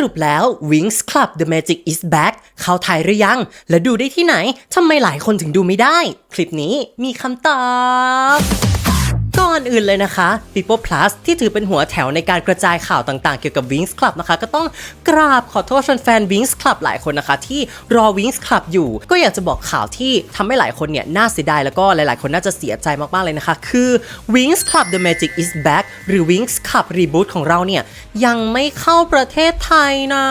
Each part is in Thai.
รุปแล้ว Wings Club The Magic is Back เข้าไทยหรือยัง และดูได้ที่ไหน ทำไมหลายคนถึงดูไม่ได้ คลิปนี้มีคำตอบ อนอื่นเลยนะคะ People Plus ที่ถือเป็นหัวแถวในการกระจายข่าวต่างๆ เกี่ยวกับ Wings Club นะคะ ก็ต้องกราบขอโทษแฟนๆ Wings Club หลายคนนะคะ ที่รอ Wings Club อยู่ ก็อยากจะบอกข่าวที่ทำให้หลายคนเนี่ยน่าเสียดายแล้วก็หลายๆ คนน่าจะเสียใจมากๆเลยนะคะ คือ Wings Club The Magic is Back หรือ Wings Club Reboot ของเราเนี่ยยังไม่เข้าประเทศไทยนะ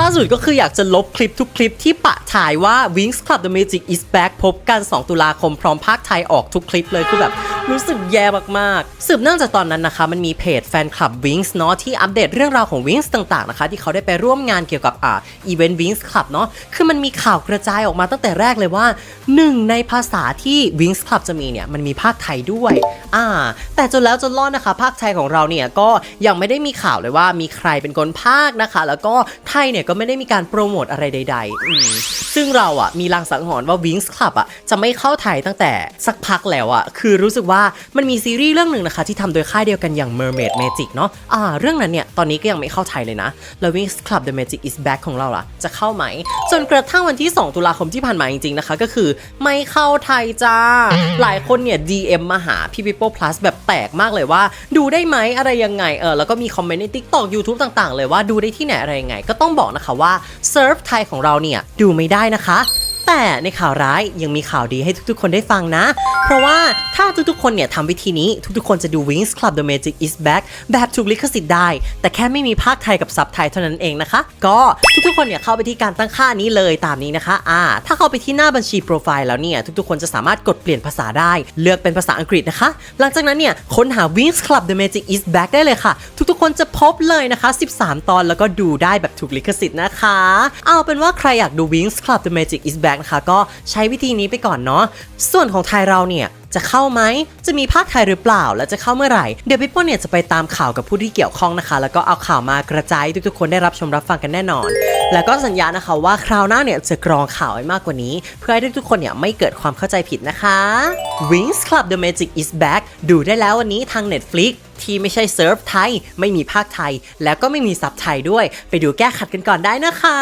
ล่าสุดก็คืออยากจะลบคลิปทุกคลิปที่ปะถ่ายว่า Wings Club The Magic is Back พบกัน 2 ตุลาคมพร้อมภาคไทยออกทุกคลิปเลยคือแบบ รู้สึกแย่มากๆ สืบเนื่องจากตอนนั้นนะคะ มันมีเพจแฟนคลับ Wings เนาะที่อัปเดตเรื่องราวของ Wings ต่างๆนะคะ ที่เขาได้ไปร่วมงานเกี่ยวกับอ่าอีเวนต์ Wings Club เนาะคือมันมีข่าวกระจายออกมาตั้งแต่แรกเลยว่าหนึ่งในภาษาที่ Wings Club จะมีเนี่ยมันมีภาคไทยด้วยอ่าแต่จนแล้วจนรอดนะคะภาคไทยของเราเนี่ยก็ยังไม่ได้มีข่าวเลยว่ามีใครเป็นคนภาคนะคะ แล้วก็ไทยเนี่ยก็ไม่ได้มีการโปรโมทอะไรใดๆอืม ซึ่งเราอะมีลางสังหรณ์ว่า Wings Club อะจะไม่เข้าไทยตั้งแต่สักพักแล้วอะคือรู้สึกว่ามันมีซีรีส์เรื่องหนึ่งนะคะ ที่ทำโดยค่ายเดียวกันอย่าง Mermaid Magic เนาะอ่าเรื่องนั้นเนี่ยตอนนี้ก็ยังไม่เข้าไทยเลยนะแล้ว Wings Club The Magic is Back ของเราล่ะ จะเข้าไหม จนกระทั่งวันที่ 2 ตุลาคมที่ผ่านมาจริงๆนะคะ ก็คือไม่เข้าไทยจ้า หลายคนเนี่ย DM มาหาพี่ People Plus แบบแตกมากเลยว่า ดูได้ไหมอะไรยังไงเออแล้วก็มีคอมเมนต์ใน TikTok YouTube ต่างๆ เลยว่าดูได้ที่ไหนอะไรยังไง ก็ต้องบอกนะคะว่าเซิร์ฟไทยของเราเนี่ยดูไม่ได้นะคะ แต่ในข่าวร้ายยังมีข่าวดีให้ทุกๆ คนได้ฟังนะ เพราะว่าถ้าทุกๆ คนเนี่ยทำวิธีนี้ทุกๆ คนจะดู Wings Club The Magic is Back แบบถูกลิขสิทธิ์ได้ แต่แค่ไม่มีภาคไทยกับซับไทยเท่านั้นเองนะคะ ก็ทุกๆ คนเนี่ยเข้าไปที่การตั้งค่านี้เลยตามนี้นะคะอ่าถ้าเข้าไปที่หน้าบัญชีโปรไฟล์แล้วเนี่ยทุกๆ คนจะสามารถกดเปลี่ยนภาษาได้ เลือกเป็นภาษาอังกฤษนะคะ หลังจากนั้นเนี่ยค้นหา Wings Club The Magic is Back ได้เลยค่ะ ทุกๆ คนจะพบเลยนะคะ 13 ตอนแล้วก็ดูได้แบบถูกลิขสิทธิ์นะคะ เอาเป็นว่าใครอยากดู Wings Club The Magic is Back นะคะก็ใช้วิธีนี้ไปก่อนเนาะส่วนของไทยเราเนี่ยจะเข้าไหม จะมีภาคไทยหรือเปล่า และจะเข้าเมื่อไหร่ เดี๋ยวพี่ป้นเนี่ยจะไปตามข่าวกับผู้ที่เกี่ยวข้องนะคะ แล้วก็เอาข่าวมากระจายให้ทุกๆคนได้รับชมรับฟังกันแน่นอน แล้วก็สัญญานะคะว่าคราวหน้าเนี่ยจะกรองข่าวให้มากกว่านี้ เพื่อให้ทุกๆคนเนี่ยไม่เกิดความเข้าใจผิดนะคะ Wings Club The Magic is Back ดูได้แล้ววันนี้ทาง Netflix ที่ไม่ใช่เซิร์ฟไทย ไม่มีภาคไทย แล้วก็ไม่มีซับไทยด้วย ไปดูแก้ขัดกันก่อนได้นะคะ